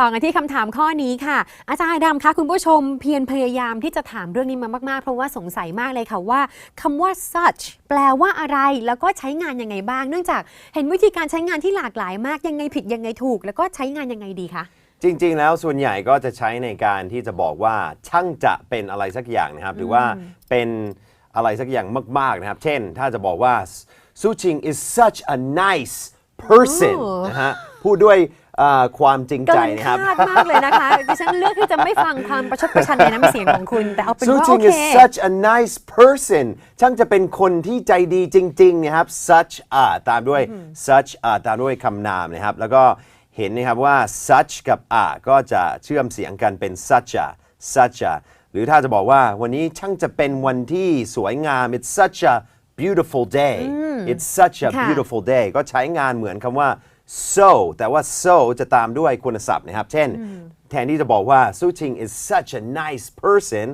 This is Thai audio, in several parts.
ต่อกันที่คำถามข้อนี้ค่ะ อาจารย์ดำคะคุณผู้ชมเพียรพยายามที่จะถามเรื่องนี้มามาก ๆ เพราะว่าสงสัยมากเลยค่ะว่าคำว่า such แปลว่าอะไรแล้วก็ใช้งานยังไงบ้าง เนื่องจากเห็นวิธีการใช้งานที่หลากหลายมากยังไงผิดยังไงถูก แล้วก็ใช้งานยังไงดีคะจริง ๆ แล้วส่วนใหญ่ก็จะใช้ในการที่จะบอกว่าช่างจะเป็นอะไรสักอย่างนะครับ หรือว่าเป็นอะไรสักอย่างมาก ๆ นะครับ เช่น ถ้าจะบอกว่า Su Ching is such a nice person โอ้นะฮะพูดด้วยเอ่อ ความจริงเกิใจนนะครับคาดมากเลยนะคะดิฉันเลือกที่จะไม่ฟังความประชดประชันในน้ำเสียงของคุณ แต่เอาเป็น Su ว่าโอ Ching เค is such a nice person ช่างจะเป็นคนที่ใจดีจริงๆนะครับ such a ตามด้วย such a ตามด้วยคำนามนะครับ แล้วก็เห็นนะครับว่า such กับ a ก็จะเชื่อมเสียงกันเป็น such a such a หรือถ้าจะบอกว่าวันนี้ช่างจะเป็นวันที่สวยงาม it's such a beautiful day it's such a ค่ะ beautiful day ก็ใช้งานเหมือนคำว่า so แต่ว่า so จะตามด้วยคุณศัพท์นะครับ เช่น แทนที่จะบอกว่า Su Ching is such a nice person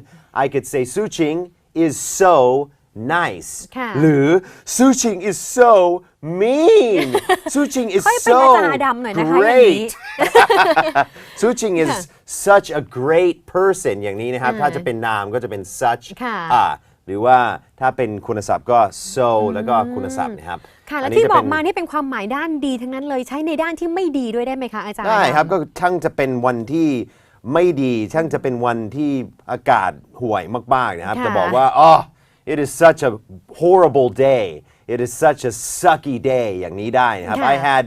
I could say Su Ching is so nice ค่ะหรือ Su Ching is so mean Su Ching is ค่อยเป็น so อาจารย์ดำหน่อยนะคะอย่างนี้ great Su Ching is such a great person อย่างนี้นะครับ ถ้าจะเป็นนามก็จะเป็น such ค่ะ a หรือว่าถ้าเป็นคุณศัพท์ก็ so แล้วก็คุณศัพท์นะครับ ค่ะ และนนี้ที่จะบเป็อนกมานี่เป็นความหมายด้านดีทั้งนั้นเลยใช้ในด้านที่ไม่ดีด้วยได้ไหมคะอาจารย์ ได้ครับดำก็ช่างจะเป็นวันที่ไม่ดีช่างจะเป็นวันที่อากาศห่วยมากๆนะครับค่ะจะบอกว่า oh it is such a horrible day it is such a sucky day อย่างนี้ได้นะครับค่ะ I had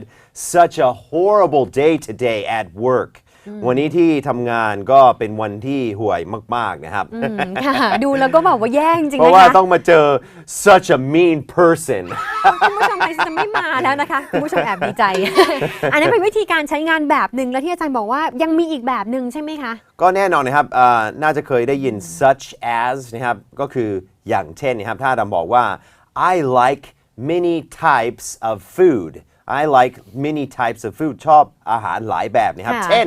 such a horrible day today at work วันนี้ที่ทำงานก็เป็นวันที่ห่วยมาก ๆ นะครับ อืมค่ะ ดูแล้วก็บอกว่าแย่จริงๆเพราะนะว่าคะต้องมาเจอ such a mean person คุณผู้ชมจะไม่มาแล้วนะคะคุณผู้ชมแอบดีใจ อันนั้นเป็นวิธีการใช้งานแบบหนึ่งแล้วที่อาจารย์บอกว่ายังมีอีกแบบหนึ่งใช่ไหมคะ ก็แน่นอนนะครับเอ่อน่าจะเคยได้ยิน such as นะครับ ก็คืออย่างเช่นนะครับ ถ้าดำบอกว่า I like many types of food I like many types of food ชอบอาหารหลายแบบนะครับ ค่ะ เช่น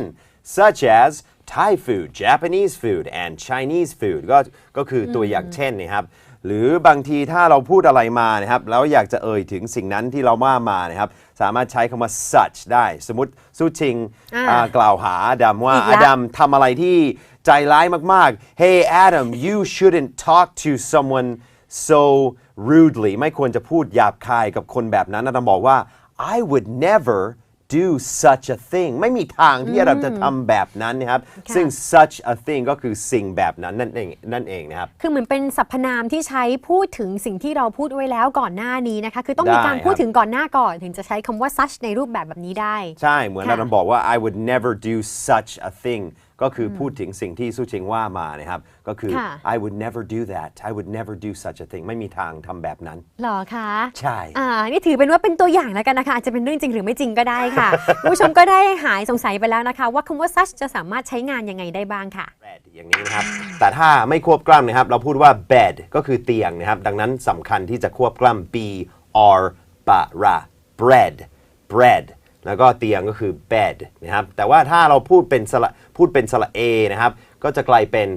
such as Thai food Japanese food and Chinese food ก็ก็คือตัวอย่างเช่นนะครับ หรือบางทีถ้าเราพูดอะไรมานะครับ แล้วอยากจะเอ่ยถึงสิ่งนั้นที่เราว่ามานะครับ สามารถใช้คำว่า such ได้ สมมติสู้ชิงอ่าอ่ากล่าวหาอดัมว่าอีกอแล้ว ดัมทำอะไรที่ใจร้ายมากๆ Hey Adam you shouldn't talk to someone so rudely ไม่ควรจะพูดหยาบคายกับคนแบบนั้นอดัมบอกว่า I would never do such a thing ไม่มีทางที่อดัมจะทำแบบนั้นนะครับค่ะซึ่ง such a thing ก็คือสิ่งแบบนั้นนั่นเองนั่นเองนะครับ คือเหมือนเป็นสรรพนามที่ใช้พูดถึงสิ่งที่เราพูดไว้แล้วก่อนหน้านี้นะคะ คือต้องมีได้การพูดครับถึงก่อนหน้าก่อน ถึงจะใช้คำว่า such ในรูปแบบแบบนี้ได้ ใช่ เหมือนค่ะอดัมบอกว่า I would never do such a thing ก็คือพูดถึงสิ่งที่สู้ชิงว่ามานะครับก็คือ ค่ะ I would never do that I would never do such a thing ไม่มีทางทำแบบนั้น หรอคะ ใช่ อ่า นี่ถือเป็นว่าเป็นตัวอย่างแล้วกันนะคะ อาจจะเป็นเรื่องจริงหรือไม่จริงก็ได้ค่ะ คุณผู้ชมก็ได้หายสงสัยไปแล้วนะคะ ว่าคำว่า such จะสามารถใช้งานยังไงได้บ้างค่ะ bed อย่างนี้นะครับ แต่ถ้าไม่ควบกล้ำนะครับ เราพูดว่า bed ก็คือเตียงนะครับ ดังนั้นสำคัญที่จะควบกล้ำ b r b r a bread bread แล้วก็เตียงก็คือ bed นะครับ แต่ว่าถ้าเราพูดเป็นสระพูดเป็นสระ a นะครับ ก็จะกลายเป็น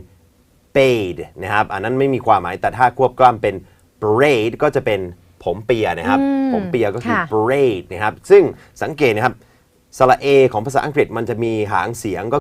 bade นะครับ อันนั้นไม่มีความหมาย แต่ถ้าควบกล้ำเป็น braid ก็จะเป็นผมเปียนะครับผมเปียก็คือ ค่ะ braid นะครับ ซึ่งสังเกตนะครับ สระเอของภาษาอังกฤษมันจะมีหางเสียงก็